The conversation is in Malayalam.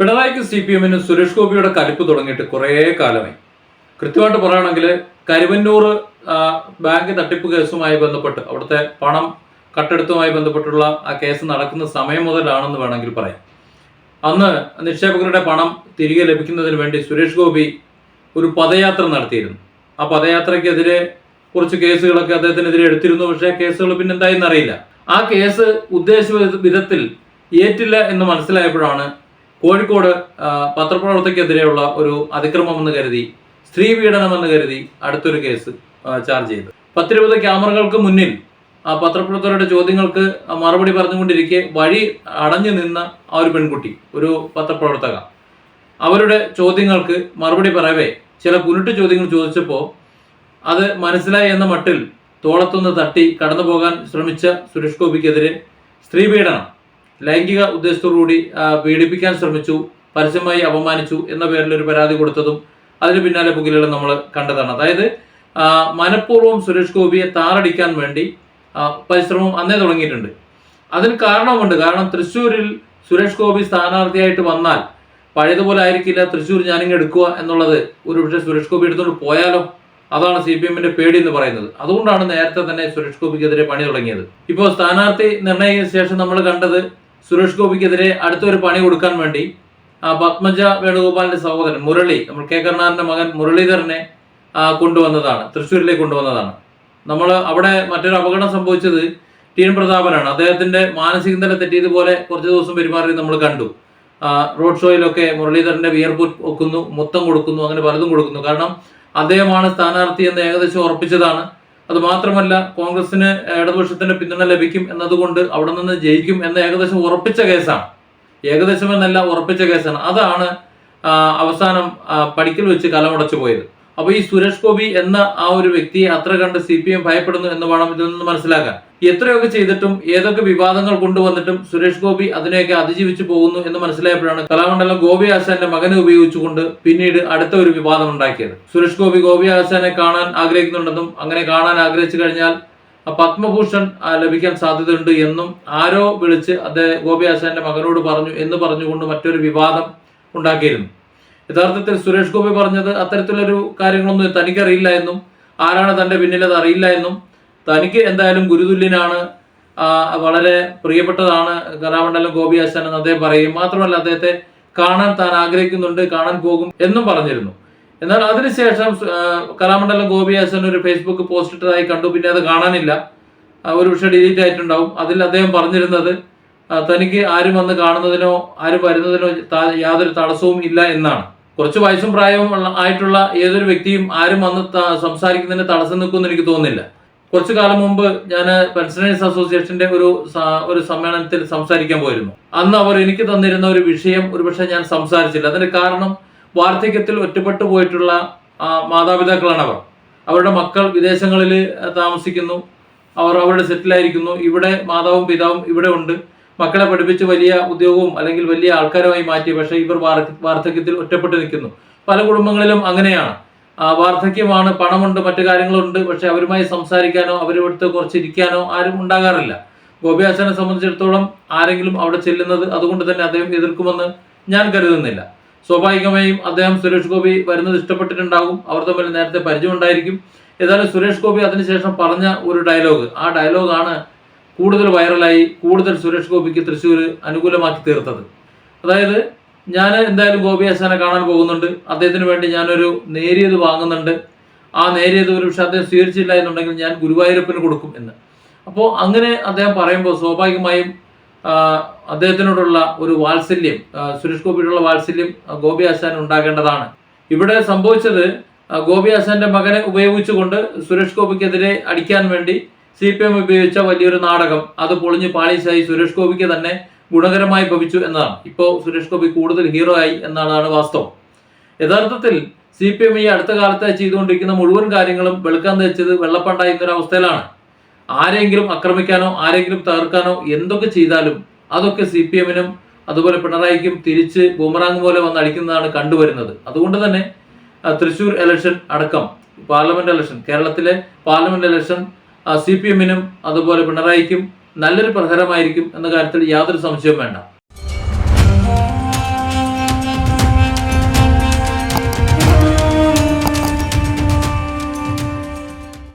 പിണറായിക്ക് സി പി എമ്മിന് സുരേഷ് ഗോപിയുടെ കലിപ്പ് തുടങ്ങിയിട്ട് കുറേ കാലമായി. കൃത്യമായിട്ട് പറയുകയാണെങ്കിൽ കരുവന്നൂർ ബാങ്ക് തട്ടിപ്പ് കേസുമായി ബന്ധപ്പെട്ട് അവിടുത്തെ പണം കട്ടെടുത്തുമായി ബന്ധപ്പെട്ടുള്ള ആ കേസ് നടക്കുന്ന സമയം മുതലാണെന്ന് വേണമെങ്കിൽ പറയാം. അന്ന് നിക്ഷേപകരുടെ പണം തിരികെ ലഭിക്കുന്നതിന് വേണ്ടി സുരേഷ് ഗോപി ഒരു പദയാത്ര നടത്തിയിരുന്നു. ആ പദയാത്രയ്ക്കെതിരെ കുറച്ച് കേസുകളൊക്കെ അദ്ദേഹത്തിനെതിരെ എടുത്തിരുന്നു. പക്ഷേ കേസുകൾ പിന്നെ എന്തായെന്ന് അറിയില്ല ആ കേസ് ഉദ്ദേശ വിധ- വിധത്തിൽ ഏറ്റില്ല എന്ന് മനസ്സിലായപ്പോഴാണ് കോഴിക്കോട് പത്രപ്രവർത്തകക്കെതിരെയുള്ള ഒരു അതിക്രമമെന്ന് കരുതി സ്ത്രീ പീഡനം എന്ന് കരുതി അടുത്തൊരു കേസ് ചാർജ് ചെയ്തു പത്തിരുപത് ക്യാമറകൾക്ക് മുന്നിൽ ആ പത്രപ്രവർത്തകരുടെ ചോദ്യങ്ങൾക്ക് മറുപടി പറഞ്ഞുകൊണ്ടിരിക്കെ വഴി അടഞ്ഞു നിന്ന ആ ഒരു പെൺകുട്ടി ഒരു പത്രപ്രവർത്തക. അവരുടെ ചോദ്യങ്ങൾക്ക് മറുപടി പറയവേ ചില കുരുട്ട് ചോദ്യങ്ങൾ ചോദിച്ചപ്പോൾ അത് മനസ്സിലായി എന്ന മട്ടിൽ തോളത്തുനിന്ന് തട്ടി കടന്നു പോകാൻ ശ്രമിച്ച സുരേഷ് ഗോപിക്കെതിരെ സ്ത്രീ പീഡനം. ലൈംഗിക ഉദ്ദേശത്തോടുകൂടി പീഡിപ്പിക്കാൻ ശ്രമിച്ചു പരസ്യമായി അപമാനിച്ചു എന്ന പേരിൽ ഒരു പരാതി കൊടുത്തതും അതിന് പിന്നാലെ പുകിലുകൾ നമ്മൾ കണ്ടതാണ്. അതായത് മനഃപൂർവം സുരേഷ് ഗോപിയെ താറടിക്കാൻ വേണ്ടി പരിശ്രമം അന്നേ തുടങ്ങിയിട്ടുണ്ട്. അതിന് കാരണമുണ്ട്. കാരണം തൃശ്ശൂരിൽ സുരേഷ് ഗോപി സ്ഥാനാർത്ഥിയായിട്ട് വന്നാൽ പഴയതുപോലെ ആയിരിക്കില്ല തൃശ്ശൂർ ഞാനിങ്ങ് എടുക്കുക എന്നുള്ളത്. ഒരു പക്ഷേ സുരേഷ് ഗോപി എടുത്തുകൊണ്ട് പോയാലോ? അതാണ് സി പി എമ്മിന്റെ പേടി എന്ന് പറയുന്നത്. അതുകൊണ്ടാണ് നേരത്തെ തന്നെ സുരേഷ് ഗോപിക്കെതിരെ പണി തുടങ്ങിയത്. ഇപ്പോൾ സ്ഥാനാർത്ഥി നിർണയിച്ച ശേഷം നമ്മൾ കണ്ടത് സുരേഷ് ഗോപിക്കെതിരെ അടുത്തൊരു പണി കൊടുക്കാൻ വേണ്ടി പത്മജ വേണുഗോപാലിന്റെ സഹോദരൻ മുരളി നമ്മൾ കെ. കരുണാകരന്റെ മകൻ മുരളീധരനെ കൊണ്ടുവന്നതാണ് തൃശ്ശൂരിലേക്ക് കൊണ്ടുവന്നതാണ്. നമ്മൾ അവിടെ മറ്റൊരു അപകടം സംഭവിച്ചത് ടി. എൻ. പ്രതാപനാണ്. അദ്ദേഹത്തിന്റെ മാനസിക നില തെറ്റിയതുപോലെ കുറച്ച് ദിവസം പെരുമാറി നമ്മൾ കണ്ടു. റോഡ് ഷോയിലൊക്കെ മുരളീധരന്റെ വിയർപ്പ് ഒക്കുന്നു മൊത്തം കൊടുക്കുന്നു അങ്ങനെ പലതും കൊടുക്കുന്നു. കാരണം അദ്ദേഹമാണ് സ്ഥാനാർത്ഥി എന്ന് ഏകദേശം ഉറപ്പിച്ചതാണ്. അത് മാത്രമല്ല കോൺഗ്രസിന് ഇടതുപക്ഷത്തിന്റെ പിന്തുണ ലഭിക്കും എന്നതുകൊണ്ട് അവിടെ നിന്ന് ജയിക്കും എന്ന ഏകദേശം ഉറപ്പിച്ച കേസാണ്. ഏകദേശം എന്നല്ല ഉറപ്പിച്ച കേസാണ്. അതാണ് അവസാനം പടിക്കൽ വെച്ച് കലമുടച്ചു പോയത്. അപ്പൊ ഈ സുരേഷ് ഗോപി എന്ന ആ ഒരു വ്യക്തിയെ അത്ര കണ്ട് സി പി എം ഭയപ്പെടുന്നു എന്ന് വേണം ഇതിൽ നിന്ന് മനസ്സിലാക്കാൻ. എത്രയൊക്കെ ചെയ്തിട്ടും ഏതൊക്കെ വിവാദങ്ങൾ കൊണ്ടുവന്നിട്ടും സുരേഷ് ഗോപി അതിനെയൊക്കെ അതിജീവിച്ചു പോകുന്നു എന്ന് മനസ്സിലായപ്പോഴാണ് കലാമണ്ഡലം ഗോപി ആശാന്റെ മകനെ ഉപയോഗിച്ചുകൊണ്ട് പിന്നീട് അടുത്ത ഒരു വിവാദം ഉണ്ടാക്കിയത്. സുരേഷ് ഗോപി ഗോപി ആശാനെ കാണാൻ ആഗ്രഹിക്കുന്നുണ്ടെന്നും അങ്ങനെ കാണാൻ ആഗ്രഹിച്ചു കഴിഞ്ഞാൽ പത്മഭൂഷൺ ലഭിക്കാൻ സാധ്യതയുണ്ട് എന്നും ആരോ വിളിച്ച് അദ്ദേഹം ഗോപി ആശാന്റെ മകനോട് പറഞ്ഞു എന്ന് പറഞ്ഞുകൊണ്ട് മറ്റൊരു വിവാദം ഉണ്ടാക്കിയിരുന്നു. യഥാർത്ഥത്തിൽ സുരേഷ് ഗോപി പറഞ്ഞത് അത്തരത്തിലൊരു കാര്യങ്ങളൊന്നും തനിക്കറിയില്ല എന്നും ആരാണ് തന്റെ പിന്നിൽ അത് അറിയില്ല എന്നും തനിക്ക് എന്തായാലും ഗുരുതുല്യനാണ് വളരെ പ്രിയപ്പെട്ടതാണ് കലാമണ്ഡലം ഗോപി ആശാൻ എന്ന് അദ്ദേഹം പറയും. മാത്രമല്ല അദ്ദേഹത്തെ കാണാൻ താൻ ആഗ്രഹിക്കുന്നുണ്ട് കാണാൻ പോകും എന്നും പറഞ്ഞിരുന്നു. എന്നാൽ അതിനുശേഷം കലാമണ്ഡലം ഗോപി ആശാൻ ഒരു ഫേസ്ബുക്ക് പോസ്റ്റ് ഇട്ടതായി കണ്ടു. പിന്നെ അത് കാണാനില്ല. ഒരുപക്ഷെ ഒരു പക്ഷേ ഡിലീറ്റ് ആയിട്ടുണ്ടാവും. അതിൽ അദ്ദേഹം പറഞ്ഞിരുന്നത് തനിക്ക് ആരും വന്ന് കാണുന്നതിനോ ആരും വരുന്നതിനോ യാതൊരു തടസ്സവും ഇല്ല എന്നാണ്. കുറച്ച് വയസ്സും പ്രായവും ആയിട്ടുള്ള ഏതൊരു വ്യക്തിയും ആരും വന്ന് സംസാരിക്കുന്നതിന് തടസ്സം നിൽക്കുമെന്ന് എനിക്ക് തോന്നുന്നില്ല. കുറച്ചു കാലം മുമ്പ് ഞാൻ പെൻഷനേഴ്സ് അസോസിയേഷന്റെ ഒരു ഒരു സമ്മേളനത്തിൽ സംസാരിക്കാൻ പോയിരുന്നു. അന്ന് അവർ എനിക്ക് തന്നിരുന്ന ഒരു വിഷയം ഒരുപക്ഷെ ഞാൻ സംസാരിച്ചില്ല. അതിന് കാരണം വാർദ്ധക്യത്തിൽ ഒറ്റപ്പെട്ടു പോയിട്ടുള്ള മാതാപിതാക്കളാണ് അവർ. അവരുടെ മക്കൾ വിദേശങ്ങളിൽ താമസിക്കുന്നു. അവർ അവിടെ സെറ്റിലായിരിക്കുന്നു. ഇവിടെ മാതാവും പിതാവും ഇവിടെ ഉണ്ട്. മക്കളെ പഠിപ്പിച്ച് വലിയ ഉദ്യോഗവും അല്ലെങ്കിൽ വലിയ ആൾക്കാരുമായി മാറ്റി പക്ഷേ ഇവർ വാർദ്ധ- വാർദ്ധക്യത്തിൽ ഒറ്റപ്പെട്ട് നിൽക്കുന്നു. പല കുടുംബങ്ങളിലും അങ്ങനെയാണ്. വാർദ്ധക്യമാണ് പണമുണ്ട് മറ്റു കാര്യങ്ങളുണ്ട് പക്ഷെ അവരുമായി സംസാരിക്കാനോ അവരോടുത്ത് കുറച്ച് ഇരിക്കാനോ ആരും ഉണ്ടാകാറില്ല. ഗോപിയാസനെ സംബന്ധിച്ചിടത്തോളം ആരെങ്കിലും അവിടെ ചെല്ലുന്നത് അതുകൊണ്ട് തന്നെ അദ്ദേഹം എതിർക്കുമെന്ന് ഞാൻ കരുതുന്നില്ല. സ്വാഭാവികമായും അദ്ദേഹം സുരേഷ് ഗോപി വരുന്നത് ഇഷ്ടപ്പെട്ടിട്ടുണ്ടാകും. അവർ തമ്മിൽ നേരത്തെ പരിചയം ഉണ്ടായിരിക്കും. ഏതായാലും സുരേഷ് ഗോപി അതിനുശേഷം പറഞ്ഞ ഒരു ഡയലോഗ്. ആ ഡയലോഗാണ് കൂടുതൽ വൈറലായി കൂടുതൽ സുരേഷ് ഗോപിക്ക് തൃശ്ശൂർ അനുകൂലമാക്കി തീർത്തത്. അതായത് ഞാൻ എന്തായാലും ഗോപി ആശാനെ കാണാൻ പോകുന്നുണ്ട്. അദ്ദേഹത്തിന് വേണ്ടി ഞാനൊരു നേരിയത് വാങ്ങുന്നുണ്ട്. ആ നേരിയത് ഒരു പക്ഷേ അദ്ദേഹം സ്വീകരിച്ചില്ല എന്നുണ്ടെങ്കിൽ ഞാൻ ഗുരുവായൂരപ്പന് കൊടുക്കും എന്ന്. അപ്പോൾ അങ്ങനെ അദ്ദേഹം പറയുമ്പോൾ സ്വാഭാവികമായും അദ്ദേഹത്തിനോടുള്ള ഒരു വാത്സല്യം സുരേഷ് ഗോപിയോടുള്ള വാത്സല്യം ഗോപി ആശാൻ ഉണ്ടാകേണ്ടതാണ്. ഇവിടെ സംഭവിച്ചത് ഗോപി ആശാന്റെ മകനെ ഉപയോഗിച്ചുകൊണ്ട് സുരേഷ് ഗോപിക്കെതിരെ അടിക്കാൻ വേണ്ടി സി പി എം ഉപയോഗിച്ച വലിയൊരു നാടകം. അത് പൊളിഞ്ഞ് പാളീസായി സുരേഷ് ഗോപിക്ക് തന്നെ ഗുണകരമായി ഭവിച്ചു എന്നതാണ്. ഇപ്പോൾ സുരേഷ് ഗോപി കൂടുതൽ ഹീറോ ആയി എന്നാണ് വാസ്തവം. യഥാർത്ഥത്തിൽ സി പി എം ഈ അടുത്ത കാലത്ത് ചെയ്തുകൊണ്ടിരിക്കുന്ന മുഴുവൻ കാര്യങ്ങളും വെളുക്കാൻ തെച്ചത് വെള്ളപ്പണ്ടായി എന്നൊരു അവസ്ഥയിലാണ്. ആരെങ്കിലും ആക്രമിക്കാനോ ആരെങ്കിലും തകർക്കാനോ എന്തൊക്കെ ചെയ്താലും അതൊക്കെ സി പി എമ്മിനും അതുപോലെ പിണറായിക്കും തിരിച്ച് ബൂമറാങ് പോലെ വന്ന് അടിക്കുന്നതാണ് കണ്ടുവരുന്നത്. അതുകൊണ്ട് തന്നെ തൃശൂർ ഇലക്ഷൻ അടക്കം പാർലമെന്റ് ഇലക്ഷൻ കേരളത്തിലെ പാർലമെന്റ് ഇലക്ഷൻ സി പി എമ്മിനും അതുപോലെ പിണറായിക്കും നല്ലൊരു പ്രഹരമായിരിക്കും എന്ന കാര്യത്തിൽ യാതൊരു സംശയവും വേണ്ട.